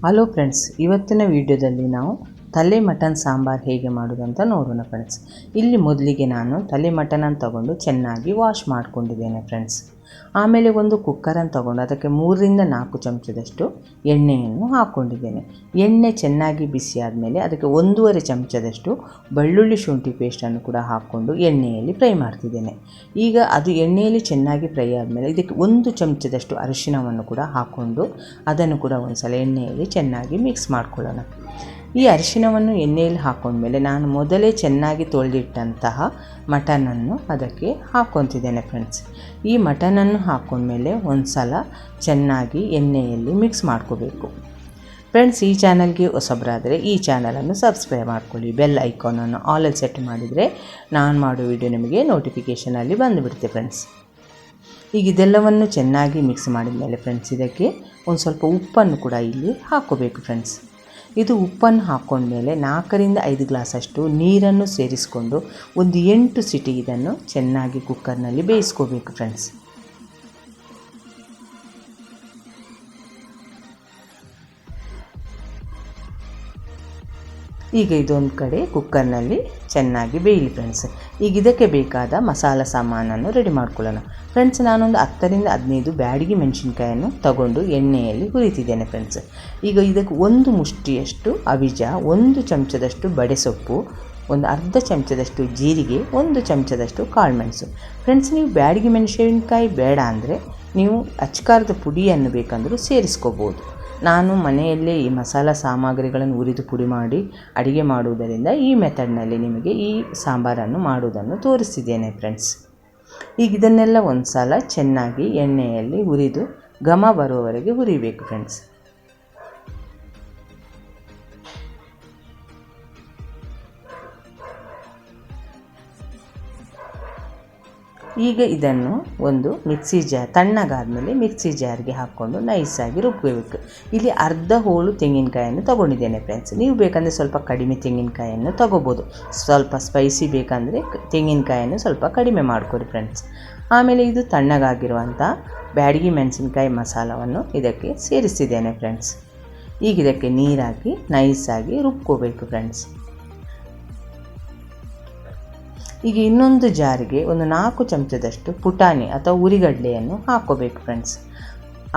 Hello friends ಇವತ್ತಿನ ವಿಡಿಯೋದಲ್ಲಿ ನಾವು ತಲೆ ಮಟನ್ ಸಾಂಬಾರು ಹೇಗೆ ಮಾಡೋದು ಅಂತ ನೋಡೋಣ ಫ್ರೆಂಡ್ಸ್ ಇಲ್ಲಿ ಮೊದಲಿಗೆ ನಾನು ತಲೆ ಮಟನನ್ನು ತಗೊಂಡು ಚೆನ್ನಾಗಿ ವಾಶ್ ಮಾಡ್ಕೊಂಡಿದ್ದೇನೆ ಫ್ರೆಂಡ್ಸ್ ಆಮೇಲೆ ಒಂದು ಕುಕ್ಕರನ್ನು ತಗೊಂಡು ಅದಕ್ಕೆ ಮೂರರಿಂದ ನಾಲ್ಕು ಚಮಚದಷ್ಟು ಎಣ್ಣೆಯನ್ನು ಹಾಕ್ಕೊಂಡಿದ್ದೇನೆ. ಎಣ್ಣೆ ಚೆನ್ನಾಗಿ ಬಿಸಿ ಆದಮೇಲೆ ಅದಕ್ಕೆ ಒಂದೂವರೆ ಚಮಚದಷ್ಟು ಬೆಳ್ಳುಳ್ಳಿ ಶುಂಠಿ ಪೇಸ್ಟನ್ನು ಕೂಡ ಹಾಕ್ಕೊಂಡು ಎಣ್ಣೆಯಲ್ಲಿ ಫ್ರೈ ಮಾಡ್ತಿದ್ದೇನೆ. ಈಗ ಅದು ಎಣ್ಣೆಯಲ್ಲಿ ಚೆನ್ನಾಗಿ ಫ್ರೈ ಆದಮೇಲೆ ಇದಕ್ಕೆ ಒಂದು ಚಮಚದಷ್ಟು ಅರಿಶಿನವನ್ನು ಕೂಡ ಹಾಕ್ಕೊಂಡು ಅದನ್ನು ಕೂಡ ಒಂದು ಸಲ ಎಣ್ಣೆಯಲ್ಲಿ ಚೆನ್ನಾಗಿ ಮಿಕ್ಸ್ ಮಾಡ್ಕೊಳ್ಳೋಣ. ಈ ಅರಿಶಿಣವನ್ನು ಎಣ್ಣೆಯಲ್ಲಿ ಹಾಕೊಂಡ್ಮೇಲೆ ನಾನು ಮೊದಲೇ ಚೆನ್ನಾಗಿ ತೊಳೆದಿಟ್ಟಂತಹ ಮಟನನ್ನು ಅದಕ್ಕೆ ಹಾಕೊತಿದ್ದೇನೆ ಫ್ರೆಂಡ್ಸ್ ಈ ಮಟನನ್ನು ಹಾಕೊಂಡ್ಮೇಲೆ ಒಂದು ಸಲ ಚೆನ್ನಾಗಿ ಎಣ್ಣೆಯಲ್ಲಿ ಮಿಕ್ಸ್ ಮಾಡ್ಕೋಬೇಕು. ಫ್ರೆಂಡ್ಸ್ ಈ ಚಾನಲ್ಗೆ ಹೊಸಬರಾದರೆ ಈ ಚಾನಲನ್ನು ಸಬ್ಸ್ಕ್ರೈಬ್ ಮಾಡ್ಕೊಳ್ಳಿ. ಬೆಲ್ ಐಕಾನನ್ನು ಆಲಲ್ಲಿ ಸೆಟ್ ಮಾಡಿದರೆ ನಾನು ಮಾಡೋ ವಿಡಿಯೋ ನಿಮಗೆ ನೋಟಿಫಿಕೇಷನಲ್ಲಿ ಬಂದುಬಿಡುತ್ತೆ ಫ್ರೆಂಡ್ಸ್ ಈಗ ಇದೆಲ್ಲವನ್ನು ಚೆನ್ನಾಗಿ ಮಿಕ್ಸ್ ಮಾಡಿದ ಮೇಲೆ ಫ್ರೆಂಡ್ಸ್ ಇದಕ್ಕೆ ಒಂದು ಸ್ವಲ್ಪ ಉಪ್ಪನ್ನು ಕೂಡ ಇಲ್ಲಿ ಹಾಕೋಬೇಕು ಫ್ರೆಂಡ್ಸ್ ಇದು ಉಪ್ಪನ್ನು ಹಾಕ್ಕೊಂಡ್ಮೇಲೆ ನಾಲ್ಕರಿಂದ ಐದು ಗ್ಲಾಸಷ್ಟು ನೀರನ್ನು ಸೇರಿಸ್ಕೊಂಡು ಒಂದು ಎಂಟು ಸಿಟಿ ಇದನ್ನು ಚೆನ್ನಾಗಿ ಕುಕ್ಕರ್ನಲ್ಲಿ ಬೇಯಿಸ್ಕೋಬೇಕು ಫ್ರೆಂಡ್ಸ್ ಈಗ ಇದೊಂದು ಕಡೆ ಕುಕ್ಕರ್ನಲ್ಲಿ ಚೆನ್ನಾಗಿ ಬೇಯಲಿ ಫ್ರೆಂಡ್ಸ್ ಈಗ ಇದಕ್ಕೆ ಬೇಕಾದ ಮಸಾಲ ಸಾಮಾನನ್ನು ರೆಡಿ ಮಾಡ್ಕೊಳ್ಳೋಣ. ಫ್ರೆಂಡ್ಸ್ ನಾನೊಂದು ಹತ್ತರಿಂದ ಹದಿನೈದು ಬ್ಯಾಡಗಿ ಮೆಣಸಿನ್ಕಾಯನ್ನು ತಗೊಂಡು ಎಣ್ಣೆಯಲ್ಲಿ ಹುರಿತಿದ್ದೇನೆ ಫ್ರೆಂಡ್ಸ್ ಈಗ ಇದಕ್ಕೆ ಒಂದು ಮುಷ್ಟಿಯಷ್ಟು ಅವಿಜ, ಒಂದು ಚಮಚದಷ್ಟು ಬಡೆಸೊಪ್ಪು, ಒಂದು ಅರ್ಧ ಚಮಚದಷ್ಟು ಜೀರಿಗೆ, ಒಂದು ಚಮಚದಷ್ಟು ಕಾಳುಮೆಣಸು ಫ್ರೆಂಡ್ಸ್ ನೀವು ಬ್ಯಾಡಗಿ ಮೆಣಸಿನ್ಕಾಯಿ ಬೇಡ ಅಂದರೆ ನೀವು ಅಚ್ಕಾರದ ಪುಡಿಯನ್ನು ಬೇಕಂದರೂ ಸೇರಿಸ್ಕೋಬೋದು. ನಾನು ಮನೆಯಲ್ಲೇ ಈ ಮಸಾಲ ಸಾಮಗ್ರಿಗಳನ್ನು ಹುರಿದು ಪುಡಿ ಮಾಡಿ ಅಡುಗೆ ಮಾಡುವುದರಿಂದ ಈ ಮೆಥಡ್ನಲ್ಲಿ ನಿಮಗೆ ಈ ಸಾಂಬಾರನ್ನು ಮಾಡುವುದನ್ನು ತೋರಿಸಿದ್ದೇನೆ ಫ್ರೆಂಡ್ಸ್ ಈಗ ಇದನ್ನೆಲ್ಲ ಒಂದು ಸಲ ಚೆನ್ನಾಗಿ ಎಣ್ಣೆಯಲ್ಲಿ ಹುರಿದು ಘಮ ಬರುವವರೆಗೆ ಹುರಿಬೇಕು ಫ್ರೆಂಡ್ಸ್ ಈಗ ಇದನ್ನು ಒಂದು ಮಿಕ್ಸಿ ಜಾರ್, ತಣ್ಣಗಾದಮೇಲೆ ಮಿಕ್ಸಿ ಜಾರ್ಗೆ ಹಾಕ್ಕೊಂಡು ನೈಸಾಗಿ ರುಬ್ಬಬೇಕು ಇಲ್ಲಿ ಅರ್ಧ ಹೋಳು ತೆಂಗಿನಕಾಯನ್ನು ತೊಗೊಂಡಿದ್ದೇನೆ ಫ್ರೆಂಡ್ಸ್ ನೀವು ಬೇಕಂದರೆ ಸ್ವಲ್ಪ ಕಡಿಮೆ ತೆಂಗಿನಕಾಯನ್ನು ತೊಗೋಬೋದು. ಸ್ವಲ್ಪ ಸ್ಪೈಸಿ ಬೇಕಂದರೆ ತೆಂಗಿನಕಾಯನ್ನು ಸ್ವಲ್ಪ ಕಡಿಮೆ ಮಾಡ್ಕೊರಿ ಫ್ರೆಂಡ್ಸ್ ಆಮೇಲೆ ಇದು ತಣ್ಣಗಾಗಿರುವಂಥ ಬ್ಯಾಡಗಿ ಮೆಣಸಿನಕಾಯಿ ಮಸಾಲವನ್ನು ಇದಕ್ಕೆ ಸೇರಿಸಿದ್ದೇನೆ ಫ್ರೆಂಡ್ಸ್ ಈಗ ಇದಕ್ಕೆ ನೀರಾಕಿ ನೈಸಾಗಿ ರುಬ್ಕೋಬೇಕು ಫ್ರೆಂಡ್ಸ್ ಈಗ ಇನ್ನೊಂದು ಜಾರಿಗೆ ಒಂದು ನಾಲ್ಕು ಚಮಚದಷ್ಟು ಪುಟಾಣಿ ಅಥವಾ ಉರಿಗಡ್ಲೆಯನ್ನು ಹಾಕ್ಕೋಬೇಕು ಫ್ರೆಂಡ್ಸ್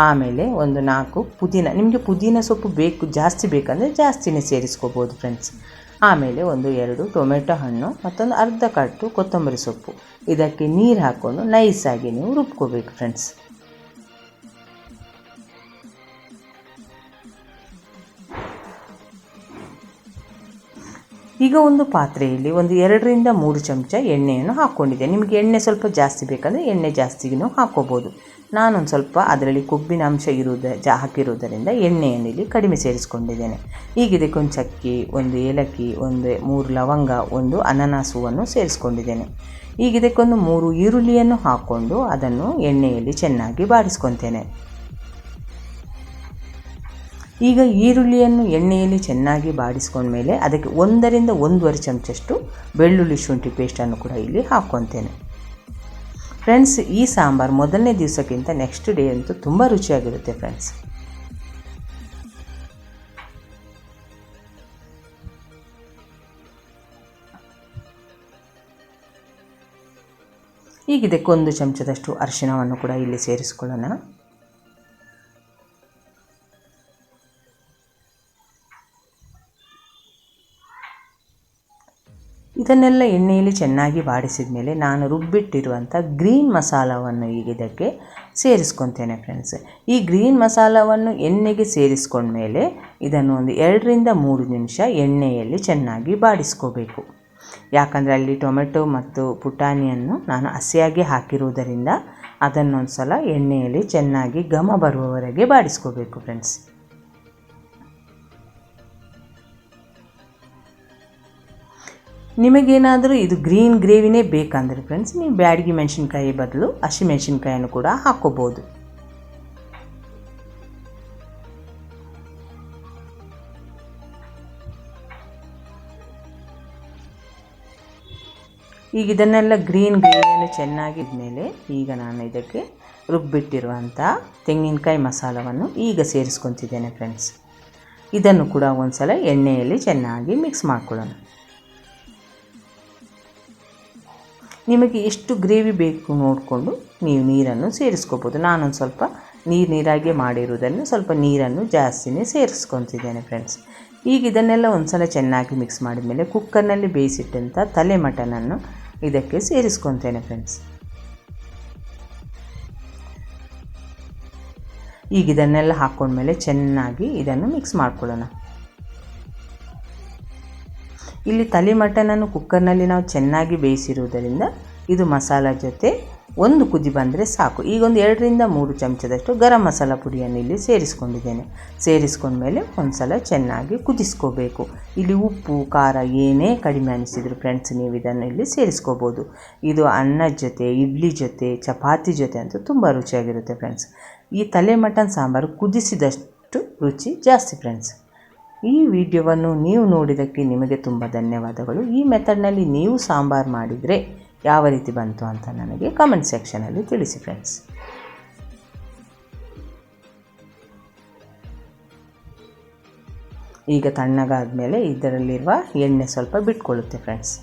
ಆಮೇಲೆ ಒಂದು ನಾಲ್ಕು ಪುದೀನ. ನಿಮಗೆ ಪುದೀನ ಸೊಪ್ಪು ಬೇಕು, ಜಾಸ್ತಿ ಬೇಕಂದರೆ ಜಾಸ್ತಿನೇ ಸೇರಿಸ್ಕೋಬೋದು ಫ್ರೆಂಡ್ಸ್ ಆಮೇಲೆ ಒಂದು ಎರಡು ಟೊಮೆಟೊ ಹಣ್ಣು ಮತ್ತೊಂದು ಅರ್ಧ ಕಟ್ಟು ಕೊತ್ತಂಬರಿ ಸೊಪ್ಪು. ಇದಕ್ಕೆ ನೀರು ಹಾಕ್ಕೊಂಡು ನೈಸಾಗಿ ನೀವು ರುಬ್ಕೋಬೇಕು ಫ್ರೆಂಡ್ಸ್ ಈಗ ಒಂದು ಪಾತ್ರೆಯಲ್ಲಿ ಒಂದು ಎರಡರಿಂದ ಮೂರು ಚಮಚ ಎಣ್ಣೆಯನ್ನು ಹಾಕ್ಕೊಂಡಿದ್ದೆ ನಿಮಗೆ ಎಣ್ಣೆ ಸ್ವಲ್ಪ ಜಾಸ್ತಿ ಬೇಕಂದರೆ ಎಣ್ಣೆ ಜಾಸ್ತಿಗೂ ಹಾಕ್ಕೋಬೋದು ನಾನೊಂದು ಸ್ವಲ್ಪ ಅದರಲ್ಲಿ ಕೊಬ್ಬಿನ ಅಂಶ ಇರುವುದ, ಜಾ, ಹಾಕಿರುವುದರಿಂದ ಎಣ್ಣೆಯನ್ನು ಇಲ್ಲಿ ಕಡಿಮೆ ಸೇರಿಸ್ಕೊಂಡಿದ್ದೇನೆ. ಈಗ ಇದಕ್ಕೊಂದು ಚಕ್ಕಿ, ಒಂದು ಏಲಕ್ಕಿ, ಒಂದು ಮೂರು ಲವಂಗ, ಒಂದು ಅನನಾಸುವನ್ನು ಸೇರಿಸ್ಕೊಂಡಿದ್ದೇನೆ. ಈಗ ಇದಕ್ಕೊಂದು ಮೂರು ಈರುಳ್ಳಿಯನ್ನು ಹಾಕ್ಕೊಂಡು ಅದನ್ನು ಎಣ್ಣೆಯಲ್ಲಿ ಚೆನ್ನಾಗಿ ಬಾಡಿಸ್ಕೊತೇನೆ. ಈಗ ಈರುಳ್ಳಿಯನ್ನು ಎಣ್ಣೆಯಲ್ಲಿ ಚೆನ್ನಾಗಿ ಬಾಡಿಸ್ಕೊಂಡ್ಮೇಲೆ ಅದಕ್ಕೆ ಒಂದರಿಂದ ಒಂದೂವರೆ ಚಮಚಷ್ಟು ಬೆಳ್ಳುಳ್ಳಿ ಶುಂಠಿ ಪೇಸ್ಟನ್ನು ಕೂಡ ಇಲ್ಲಿ ಹಾಕ್ಕೊತೇನೆ. ಫ್ರೆಂಡ್ಸ್, ಈ ಸಾಂಬಾರು ಮೊದಲನೇ ದಿವಸಕ್ಕಿಂತ ನೆಕ್ಸ್ಟ್ ಡೇ ಅಂತೂ ತುಂಬ ರುಚಿಯಾಗಿರುತ್ತೆ ಫ್ರೆಂಡ್ಸ್. ಈಗ ಇದಕ್ಕೊಂದು ಚಮಚದಷ್ಟು ಅರಿಶಿಣವನ್ನು ಕೂಡ ಇಲ್ಲಿ ಸೇರಿಸ್ಕೊಳ್ಳೋಣ. ಇದನ್ನೆಲ್ಲ ಎಣ್ಣೆಯಲ್ಲಿ ಚೆನ್ನಾಗಿ ಬಾಡಿಸಿದ ಮೇಲೆ ನಾನು ರುಬ್ಬಿಟ್ಟಿರುವಂಥ ಗ್ರೀನ್ ಮಸಾಲವನ್ನು ಈಗ ಇದಕ್ಕೆ ಸೇರಿಸ್ಕೊತೇನೆ ಫ್ರೆಂಡ್ಸ್ ಈ ಗ್ರೀನ್ ಮಸಾಲವನ್ನು ಎಣ್ಣೆಗೆ ಸೇರಿಸ್ಕೊಂಡ್ಮೇಲೆ ಇದನ್ನು ಒಂದು ಎರಡರಿಂದ ಮೂರು ನಿಮಿಷ ಎಣ್ಣೆಯಲ್ಲಿ ಚೆನ್ನಾಗಿ ಬಾಡಿಸ್ಕೋಬೇಕು. ಯಾಕಂದರೆ ಅಲ್ಲಿ ಟೊಮೆಟೊ ಮತ್ತು ಪುಟಾಣಿಯನ್ನು ನಾನು ಹಸಿಯಾಗಿ ಹಾಕಿರುವುದರಿಂದ ಅದನ್ನೊಂದು ಸಲ ಎಣ್ಣೆಯಲ್ಲಿ ಚೆನ್ನಾಗಿ ಘಮ ಬರುವವರೆಗೆ ಬಾಡಿಸ್ಕೋಬೇಕು ಫ್ರೆಂಡ್ಸ್ ನಿಮಗೇನಾದರೂ ಇದು ಗ್ರೀನ್ ಗ್ರೇವಿನೇ ಬೇಕಂದರೆ ಫ್ರೆಂಡ್ಸ್ ನೀವು ಬ್ಯಾಡಗಿ ಮೆಣಸಿನ್ಕಾಯಿ ಬದಲು ಹಸಿಮೆಣಸಿನ್ಕಾಯನ್ನು ಕೂಡ ಹಾಕ್ಕೋಬೋದು. ಈಗ ಇದನ್ನೆಲ್ಲ ಗ್ರೀನ್ ಗ್ರೇವಿಯನ್ನು ಚೆನ್ನಾಗಿದ್ಮೇಲೆ ಈಗ ನಾನು ಇದಕ್ಕೆ ರುಬ್ಬಿಟ್ಟಿರುವಂಥ ತೆಂಗಿನಕಾಯಿ ಮಸಾಲವನ್ನು ಈಗ ಸೇರಿಸ್ಕೊತಿದ್ದೇನೆ ಫ್ರೆಂಡ್ಸ್ ಇದನ್ನು ಕೂಡ ಒಂದ್ಸಲ ಎಣ್ಣೆಯಲ್ಲಿ ಚೆನ್ನಾಗಿ ಮಿಕ್ಸ್ ಮಾಡ್ಕೊಳ್ಳೋಣ. ನಿಮಗೆ ಎಷ್ಟು ಗ್ರೇವಿ ಬೇಕು ನೋಡಿಕೊಂಡು ನೀವು ನೀರನ್ನು ಸೇರಿಸ್ಕೋಬೋದು. ನಾನೊಂದು ಸ್ವಲ್ಪ ನೀರು ನೀರಾಗಿ ಮಾಡಿರುವುದನ್ನು ಸ್ವಲ್ಪ ನೀರನ್ನು ಜಾಸ್ತಿನೇ ಸೇರಿಸ್ಕೊತಿದ್ದೇನೆ ಫ್ರೆಂಡ್ಸ್ ಈಗ ಇದನ್ನೆಲ್ಲ ಒಂದು ಸಲ ಚೆನ್ನಾಗಿ ಮಿಕ್ಸ್ ಮಾಡಿದ ಮೇಲೆ ಕುಕ್ಕರ್ನಲ್ಲಿ ಬೇಯಿಸಿಟ್ಟಂಥ ತಲೆ ಮಟನನ್ನು ಇದಕ್ಕೆ ಸೇರಿಸ್ಕೊತೇನೆ ಫ್ರೆಂಡ್ಸ್ ಈಗ ಇದನ್ನೆಲ್ಲ ಹಾಕ್ಕೊಂಡ್ಮೇಲೆ ಚೆನ್ನಾಗಿ ಇದನ್ನು ಮಿಕ್ಸ್ ಮಾಡ್ಕೊಳ್ಳೋಣ. ಇಲ್ಲಿ ತಲೆ ಮಟನನ್ನು ಕುಕ್ಕರ್ನಲ್ಲಿ ನಾವು ಚೆನ್ನಾಗಿ ಬೇಯಿಸಿರುವುದರಿಂದ ಇದು ಮಸಾಲ ಜೊತೆ ಒಂದು ಕುದಿ ಬಂದರೆ ಸಾಕು. ಈಗ ಒಂದು ಎರಡರಿಂದ ಮೂರು ಚಮಚದಷ್ಟು ಗರಂ ಮಸಾಲ ಪುಡಿಯನ್ನು ಇಲ್ಲಿ ಸೇರಿಸ್ಕೊಂಡಿದ್ದೇನೆ. ಸೇರಿಸ್ಕೊಂಡ್ಮೇಲೆ ಒಂದು ಸಲ ಚೆನ್ನಾಗಿ ಕುದಿಸ್ಕೋಬೇಕು. ಇಲ್ಲಿ ಉಪ್ಪು, ಖಾರ ಏನೇ ಕಡಿಮೆ ಅನಿಸಿದ್ರು ಫ್ರೆಂಡ್ಸ್ ನೀವು ಇದನ್ನು ಇಲ್ಲಿ ಸೇರಿಸ್ಕೋಬೋದು. ಇದು ಅನ್ನದ ಜೊತೆ, ಇಡ್ಲಿ ಜೊತೆ, ಚಪಾತಿ ಜೊತೆ ಅಂತೂ ತುಂಬ ರುಚಿಯಾಗಿರುತ್ತೆ ಫ್ರೆಂಡ್ಸ್ ಈ ತಲೆ ಮಟನ್ ಸಾಂಬಾರು ಕುದಿಸಿದಷ್ಟು ರುಚಿ ಜಾಸ್ತಿ ಫ್ರೆಂಡ್ಸ್ ಈ ವಿಡಿಯೋವನ್ನು ನೀವು ನೋಡಿದ್ದಕ್ಕೆ ನಿಮಗೆ ತುಂಬ ಧನ್ಯವಾದಗಳು. ಈ ಮೆಥಡ್ನಲ್ಲಿ ನೀವು ಸಾಂಬಾರು ಮಾಡಿದರೆ ಯಾವ ರೀತಿ ಬಂತು ಅಂತ ನನಗೆ ಕಮೆಂಟ್ ಸೆಕ್ಷನಲ್ಲಿ ತಿಳಿಸಿ ಫ್ರೆಂಡ್ಸ್ ಈಗ ತಣ್ಣಗಾದ ಮೇಲೆ ಇದರಲ್ಲಿರುವ ಎಣ್ಣೆ ಸ್ವಲ್ಪ ಬಿಟ್ಕೊಳ್ಳುತ್ತೆ ಫ್ರೆಂಡ್ಸ್